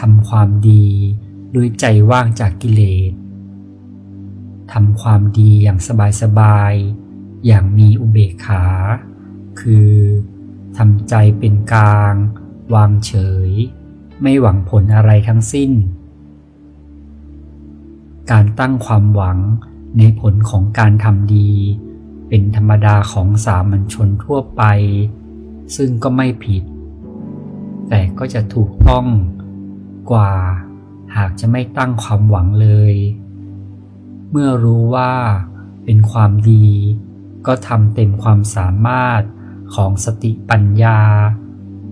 ทำความดีด้วยใจว่างจากกิเลสทำความดีอย่างสบายๆ อย่างมีอุเบกขา คือทำใจเป็นกลาง วางเฉย ไม่หวังผลอะไรทั้งสิ้น การตั้งความหวังในผลของการทำดี เป็นธรรมดาของสามัญชนทั่วไป ซึ่งก็ไม่ผิด แต่ก็จะถูกต้อง กว่า หากจะไม่ตั้งความหวังเลย เมื่อรู้ว่าเป็นความดี ก็ทำเต็มความสามารถของสติปัญญา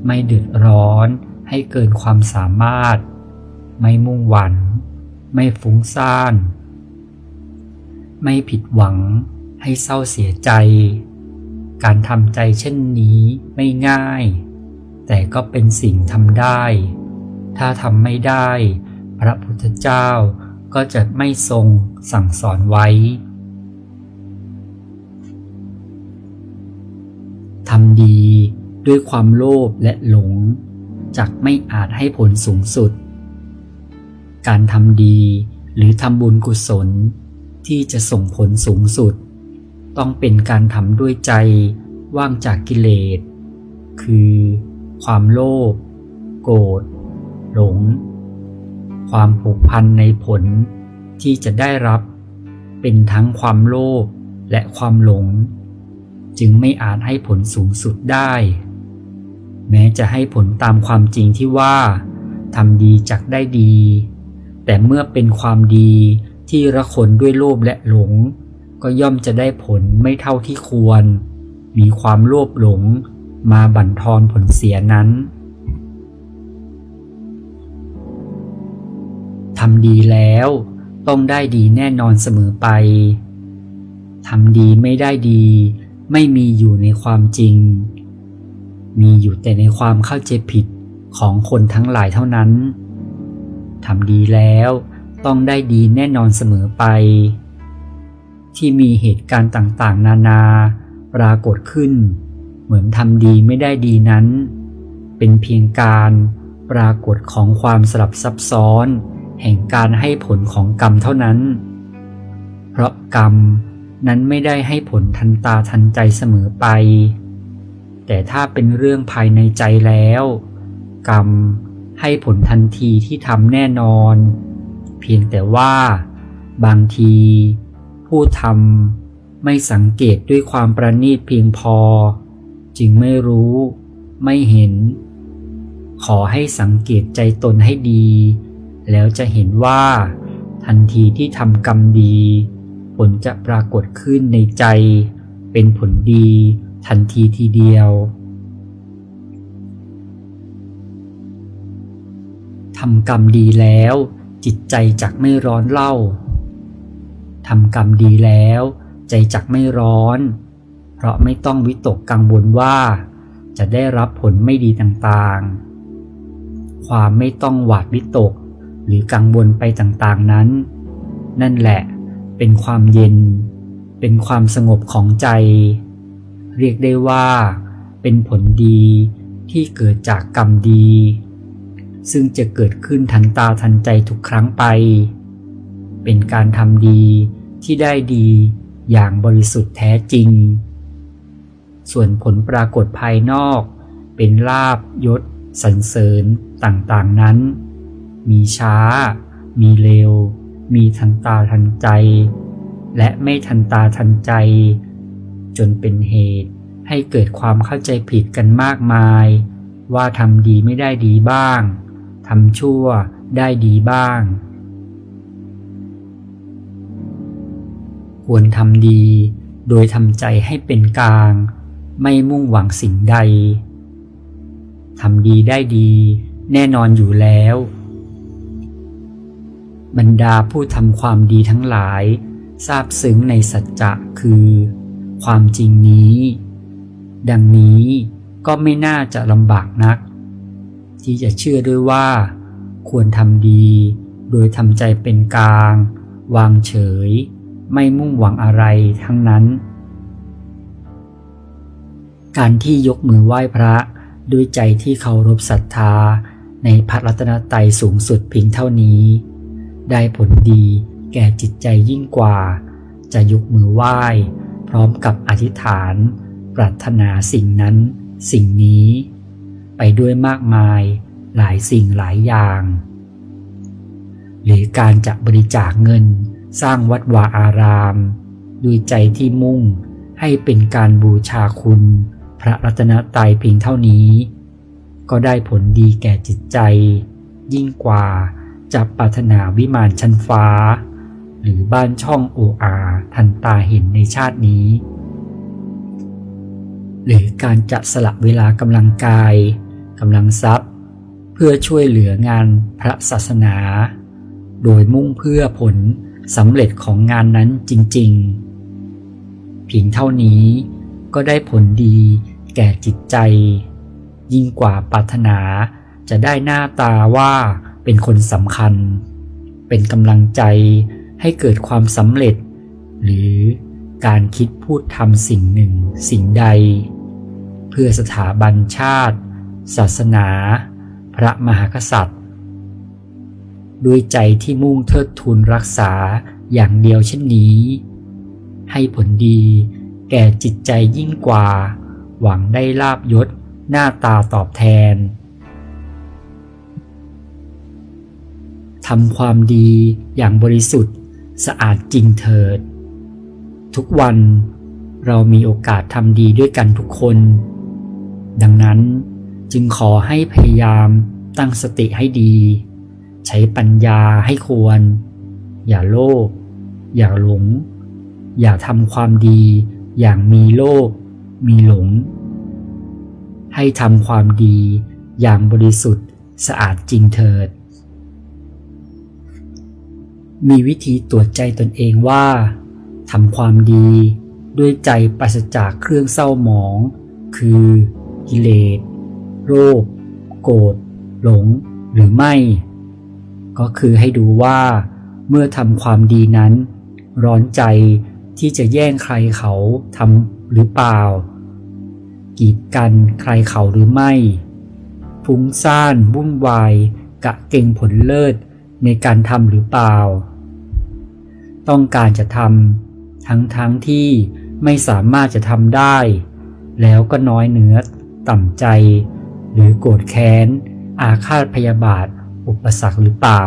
ไม่เดือดร้อนให้เกินความสามารถ ไม่มุ่งหวังไม่ฟุ้งซ่าน ไม่ผิดหวังให้เศร้าเสียใจ การทำใจเช่นนี้ไม่ง่าย แต่ก็เป็นสิ่งทำได้ ถ้าทำไม่ได้ พระพุทธเจ้าก็จะไม่ทรงสั่งสอนไว้ ทำดีด้วยความโลภและหลงจักไม่อาจให้ผลสูงสุด การทำดีหรือทำบุญกุศลที่จะส่งผลสูงสุด ต้องเป็นการทำด้วยใจว่างจากกิเลส คือความโลภ โกรธ หลง ความผูกพันในผลที่จะได้รับ เป็นทั้งความโลภและความหลง จึงไม่อาจให้ผลสูงสุดได้ แม้จะให้ผลตามความจริงที่ว่าทำดีจักได้ดี แต่เมื่อเป็นความดีที่ระคนด้วยโลภและหลง ก็ย่อมจะได้ผลไม่เท่าที่ควร มีความโลภหลงมาบั่นทอนผลเสียนั้นำดีแล้ว ต้องได้ดีแน่นอนเสมอไปทำดีไม่ได้ดี ไม่มีอยู่ในความจริง มีอยู่แต่ในความเข้าใจผิดของคนทั้งหลายเท่านั้นทำดีแล้วต้องได้ดีแน่นอนเสมอไป ที่มีเหตุการณ์ต่างๆ นานาปรากฏขึ้น เหมือนทำดีไม่ได้ดีนั้น เป็นเพียงการปรากฏของความสลับซับซ้อน แห่งการให้ผลของกรรมเท่านั้น เพราะกรรมนั้นไม่ได้ให้ผลทันตาทันใจเสมอไป แต่ถ้าเป็นเรื่องภายในใจแล้ว กรรมให้ผลทันทีที่ทำแน่นอน เพียงแต่ว่า บางที ผู้ทำไม่สังเกตด้วยความประณีตเพียงพอ จึงไม่รู้ ไม่เห็น ขอให้สังเกตใจตนให้ดี แล้วจะเห็นว่า ทันทีที่ทำกรรมดี ผลจะปรากฏขึ้นในใจ เป็นผลดีทันทีทีเดียวทำกรรมดีแล้ว จิตใจจักไม่ร้อนเล่าทำกรรมดีแล้ว ใจจักไม่ร้อน เพราะไม่ต้องวิตกกังวลว่า จะได้รับผลไม่ดีต่างๆ ความไม่ต้องหวาดวิตก หรือกังวลไปต่างๆนั้น นั่นแหละเป็นความเย็น เป็นความสงบของใจ เรียกได้ว่า เป็นผลดีที่เกิดจากกรรมดี ซึ่งจะเกิดขึ้นทันตาทันใจทุกครั้งไป เป็นการทำดีที่ได้ดีอย่างบริสุทธิ์แท้จริง ส่วนผลปรากฏภายนอก เป็นลาบยศสรรเสริญต่างๆนั้น มีช้า มีเร็ว มีทันตาทันใจ และไม่ทันตาทันใจ จนเป็นเหตุให้เกิดความเข้าใจผิดกันมากมาย ว่าทำดีไม่ได้ดีบ้างทำชั่วได้ดีบ้าง ควรทำดี โดยทำใจให้เป็นกลาง ไม่มุ่งหวังสิ่งใดทำดีได้ดี แน่นอนอยู่แล้ว บรรดาผู้ทำความดีทั้งหลาย ทราบซึ้งในสัจจะคือ ความจริงนี้ ดังนี้ก็ไม่น่าจะลำบากนัก ที่จะเชื่อด้วยว่า ควรทำดี โดยทำใจเป็นกลาง วางเฉย ไม่มุ่งหวังอะไรทั้งนั้น การที่ยกมือไหว้พระด้วยใจที่เคารพศรัทธาในพระรัตนตรัยสูงสุดเพียงเท่านี้ ได้ผลดีแก่จิตใจยิ่งกว่า จะยกมือไหว้ พร้อมกับอธิษฐาน ปรารถนาสิ่งนั้น สิ่งนี้ ไปด้วยมากมายหลายสิ่งหลายอย่าง หรือการจะบริจาคเงินสร้างวัดวาอารามด้วยใจที่มุ่งให้เป็นการบูชาคุณ พระรัตนตรัยเพียงเท่านี้ ก็ได้ผลดีแก่จิตใจ ยิ่งกว่า จะปรารถนาวิมานชั้นฟ้า หรือบ้านช่องโออาทันตาเห็นในชาตินี้ หรือการจะสละเวลากำลังกายกำลังทรัพย์ เพื่อช่วยเหลืองานพระศาสนา โดยมุ่งเพื่อผลสำเร็จของงานนั้นจริง ๆ เพียงเท่านี้ก็ได้ผลดีแก่จิตใจ ยิ่งกว่าปรารถนาจะได้หน้าตาว่า เป็นคนสำคัญ เป็นกำลังใจให้เกิดความสำเร็จ หรือการคิดพูดทำสิ่งหนึ่งสิ่งใด เพื่อสถาบันชาติ ศาสนา พระมหากษัตริย์ ด้วยใจที่มุ่งเทิดทูนรักษาอย่างเดียวเช่นนี้ ให้ผลดีแก่จิตใจยิ่งกว่า หวังได้ลาบยศหน้าตาตอบแทน ทำความดีอย่างบริสุทธิ์สะอาดจริงเถิด ทุกวันเรามีโอกาสทำดีด้วยกันทุกคน ดังนั้นจึงขอให้พยายามตั้งสติให้ดี ใช้ปัญญาให้ควร อย่าโลภอย่าหลง อย่าทำความดีอย่างมีโลภมีหลง ให้ทำความดีอย่างบริสุทธิ์สะอาดจริงเถิด มีวิธีตรวจใจตนเองว่าทำความดี ด้วยใจปราศจากเครื่องเศร้าหมอง คือกิเลสโรคโกรธหลง หรือไม่ ก็คือให้ดูว่า เมื่อทำความดีนั้น ร้อนใจที่จะแย่งใครเขาทำหรือเปล่า กีดกันใครเขาหรือไม่ฟุ้งซ่านวุ่นวายกะเก่งผลเลิศ ในการทำหรือเปล่า ต้องการจะทำทั้งทั้งที่ไม่สามารถจะทำได้ แล้วก็น้อยเนื้อ ต่ำใจ หรือโกรธแค้น อาฆาตพยาบาท อุปสรรคหรือเปล่า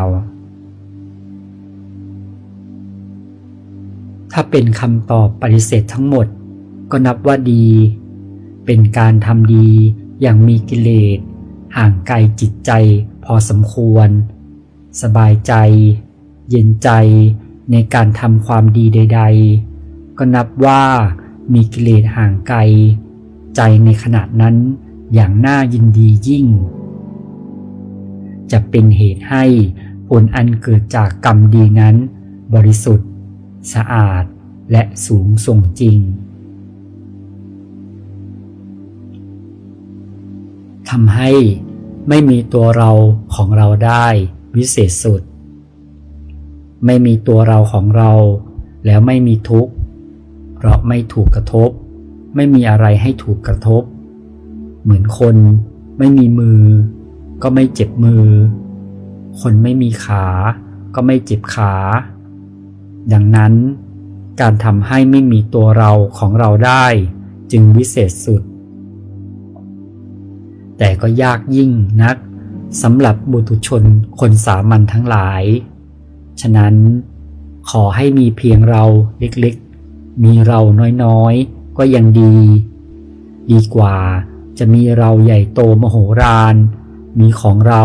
ถ้าเป็นคำตอบปฏิเสธทั้งหมด ก็นับว่าดี เป็นการทำดีอย่างมีกิเลสห่างไกลจิตใจพอสมควร สบายใจ เย็นใจในการทำความดีใด ๆ ก็นับว่ามีกิเลสห่างไกล ใจในขณะนั้นอย่างน่ายินดียิ่ง จะเป็นเหตุให้ผลอันเกิดจากกรรมดีนั้น บริสุทธิ์ สะอาดและสูงส่งจริง ทำให้ไม่มีตัวเราของเราได้ วิเศษสุด ไม่มีตัวเราของเรา แล้วไม่มีทุกข์ เพราะไม่ถูกกระทบ ไม่มีอะไรให้ถูกกระทบ เหมือนคนไม่มีมือ ก็ไม่เจ็บมือ คนไม่มีขา ก็ไม่เจ็บขา ดังนั้น การทำให้ไม่มีตัวเราของเราได้ จึงวิเศษสุด แต่ก็ยากยิ่งนัก สำหรับบุตุชนคนสามัญทั้งหลาย ฉะนั้นขอให้มีเพียงเราเล็กๆ มีเราน้อยๆ ก็ยังดี ดีกว่าจะมีเราใหญ่โตมโหฬารมีของเรา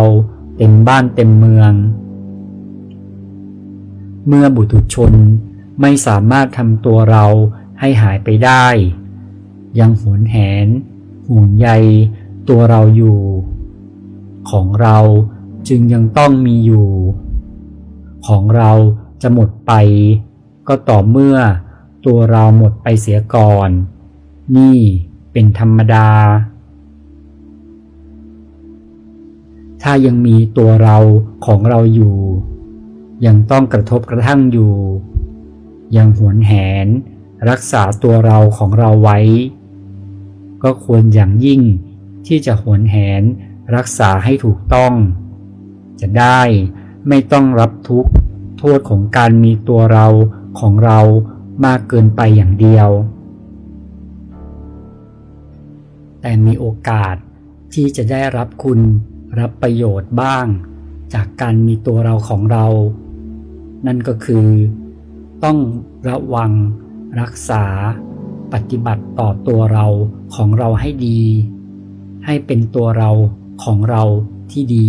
เต็มบ้านเต็มเมือง เมื่อบุตุชนไม่สามารถทำตัวเราให้หายไปได้ ยังหวนแหนห่วงใยตัวเราอยู่ ของเราจึงยังต้องมีอยู่ ของเราจะหมดไป ก็ต่อเมื่อตัวเราหมดไปเสียก่อน นี่เป็นธรรมดา ถ้ายังมีตัวเราของเราอยู่ ยังต้องกระทบกระทั่งอยู่ ยังหวนแหนรักษาตัวเราของเราไว้ ก็ควรอย่างยิ่งที่จะหวนแหน รักษาให้ถูกต้อง จะได้ไม่ต้องรับทุกข์โทษของการมีตัวเราของเรามากเกินไปอย่างเดียว แต่มีโอกาสที่จะได้รับคุณรับประโยชน์บ้าง จากการมีตัวเราของเรา นั่นก็คือ ต้องระวัง รักษา ปฏิบัติต่อตัวเราของเราให้ดี ให้เป็นตัวเรา ของเราที่ดี